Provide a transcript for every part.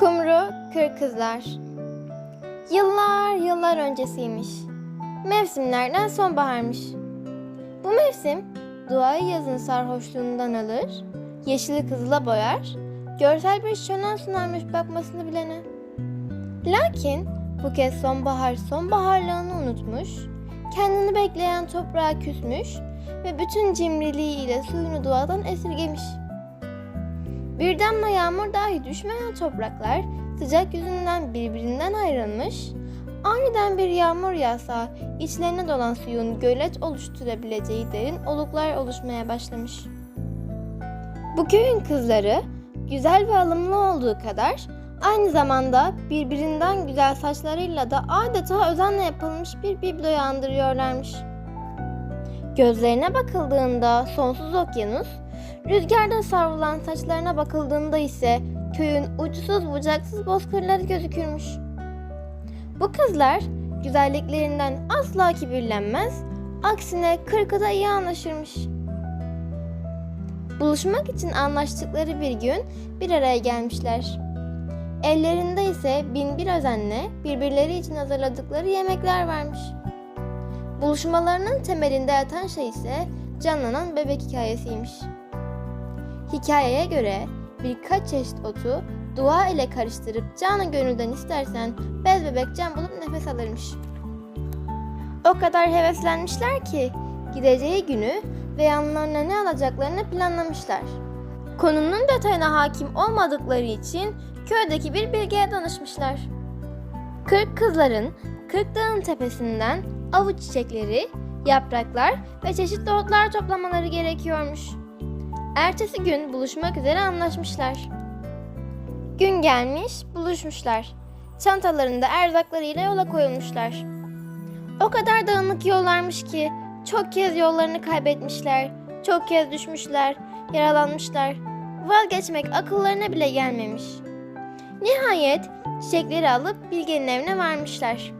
Kumru Kır Kızlar Yıllar yıllar öncesiymiş. Mevsimlerden sonbaharmış. Bu mevsim doğayı yazın sarhoşluğundan alır, yeşili kızıla boyar, görsel bir şölen sunarmış bakmasını bilene. Lakin bu kez sonbahar sonbaharlığını unutmuş, kendini bekleyen toprağa küsmüş ve bütün cimriliğiyle suyunu doğadan esirgemiş. Bir yağmur dahi düşmeyen topraklar sıcak yüzünden birbirinden ayrılmış, aniden bir yağmur yağsa içlerine dolan suyun gölet oluşturabileceği derin oluklar oluşmaya başlamış. Bu köyün kızları güzel ve alımlı olduğu kadar aynı zamanda birbirinden güzel saçlarıyla da adeta özenle yapılmış bir bibloyu andırıyorlarmış. Gözlerine bakıldığında sonsuz okyanus, rüzgarda savrulan saçlarına bakıldığında ise köyün uçsuz bucaksız bozkırları gözükürmüş. Bu kızlar güzelliklerinden asla kibirlenmez, aksine kırkıda iyi anlaşırmış. Buluşmak için anlaştıkları bir gün bir araya gelmişler. Ellerinde ise bin bir özenle birbirleri için hazırladıkları yemekler varmış. Buluşmalarının temelinde yatan şey ise canlanan bebek hikayesiymiş. Hikayeye göre birkaç çeşit otu dua ile karıştırıp canı gönülden istersen bez bebek can bulup nefes alırmış. O kadar heveslenmişler ki gideceği günü ve yanlarına ne alacaklarını planlamışlar. Konunun detayına hakim olmadıkları için köydeki bir bilgiye danışmışlar. Kırk kızların kırk dağın tepesinden avuç çiçekleri, yapraklar ve çeşitli otlar toplamaları gerekiyormuş. Ertesi gün buluşmak üzere anlaşmışlar. Gün gelmiş, buluşmuşlar. Çantalarında erzaklarıyla yola koyulmuşlar. O kadar dağınık yollarmış ki çok kez yollarını kaybetmişler, çok kez düşmüşler, yaralanmışlar. Vazgeçmek akıllarına bile gelmemiş. Nihayet çiçekleri alıp Bilge'nin evine varmışlar.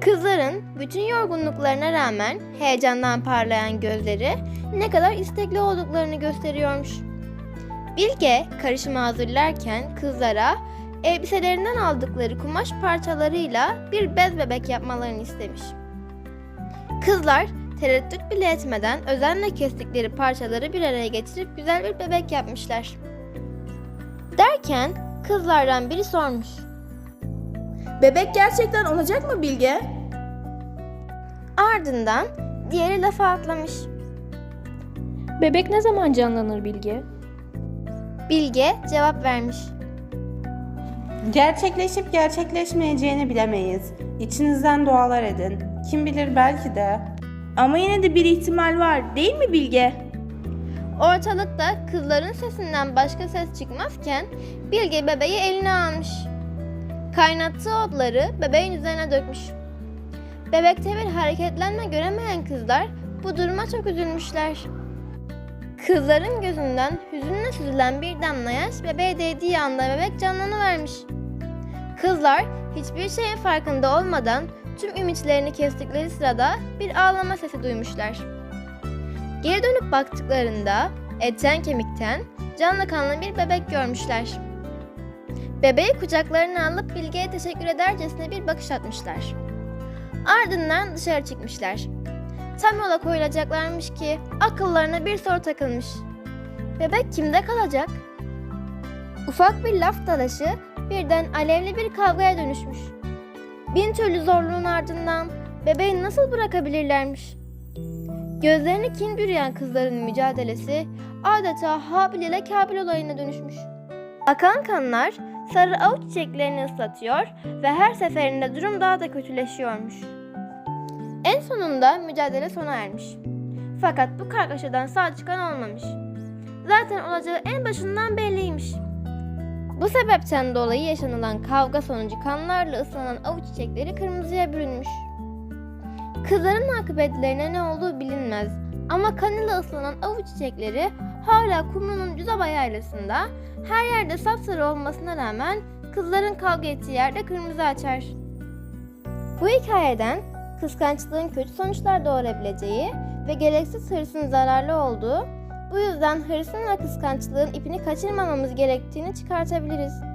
Kızların bütün yorgunluklarına rağmen heyecandan parlayan gözleri ne kadar istekli olduklarını gösteriyormuş. Bilge karışımı hazırlarken kızlara elbiselerinden aldıkları kumaş parçalarıyla bir bez bebek yapmalarını istemiş. Kızlar tereddüt bile etmeden özenle kestikleri parçaları bir araya getirip güzel bir bebek yapmışlar. Derken kızlardan biri sormuş. Bebek gerçekten olacak mı Bilge? Ardından diğeri lafa atlamış. Bebek ne zaman canlanır Bilge? Bilge cevap vermiş. Gerçekleşip gerçekleşmeyeceğini bilemeyiz. İçinizden dualar edin. Kim bilir belki de. Ama yine de bir ihtimal var değil mi Bilge? Ortalıkta kızların sesinden başka ses çıkmazken Bilge bebeği eline almış. Kaynattığı otları bebeğin üzerine dökmüş. Bebekte bir hareketlenme göremeyen kızlar bu duruma çok üzülmüşler. Kızların gözünden hüzünle süzülen bir damla yaş bebeğe değdiği anda bebek canlanıvermiş. Kızlar hiçbir şeyin farkında olmadan tüm ümitlerini kestikleri sırada bir ağlama sesi duymuşlar. Geri dönüp baktıklarında etten kemikten canlı kanlı bir bebek görmüşler. Bebeği kucaklarına alıp Bilge'ye teşekkür edercesine bir bakış atmışlar. Ardından dışarı çıkmışlar. Tam yola koyulacaklarmış ki akıllarına bir soru takılmış. Bebek kimde kalacak? Ufak bir laf dalaşı birden alevli bir kavgaya dönüşmüş. Bin türlü zorluğun ardından bebeği nasıl bırakabilirlermiş? Gözlerini kin bürüyen kızların mücadelesi adeta Habil ile Kabil olayına dönüşmüş. Akan kanlar sarı avuç çiçeklerini ıslatıyor ve her seferinde durum daha da kötüleşiyormuş. En sonunda mücadele sona ermiş. Fakat bu kargaşadan sağ çıkan olmamış. Zaten olacağı en başından belliymiş. Bu sebepten dolayı yaşanılan kavga sonucu kanlarla ıslanan avuç çiçekleri kırmızıya bürünmüş. Kızların akıbetlerine ne olduğu bilinmez ama kanıyla ıslanan avuç çiçekleri hala kumrunun Cüzaba yaylasında her yerde sapsarı olmasına rağmen kızların kavga ettiği yerde kırmızı açar. Bu hikayeden kıskançlığın kötü sonuçlar doğurabileceği ve gereksiz hırsın zararlı olduğu, bu yüzden hırsın ve kıskançlığın ipini kaçırmamamız gerektiğini çıkartabiliriz.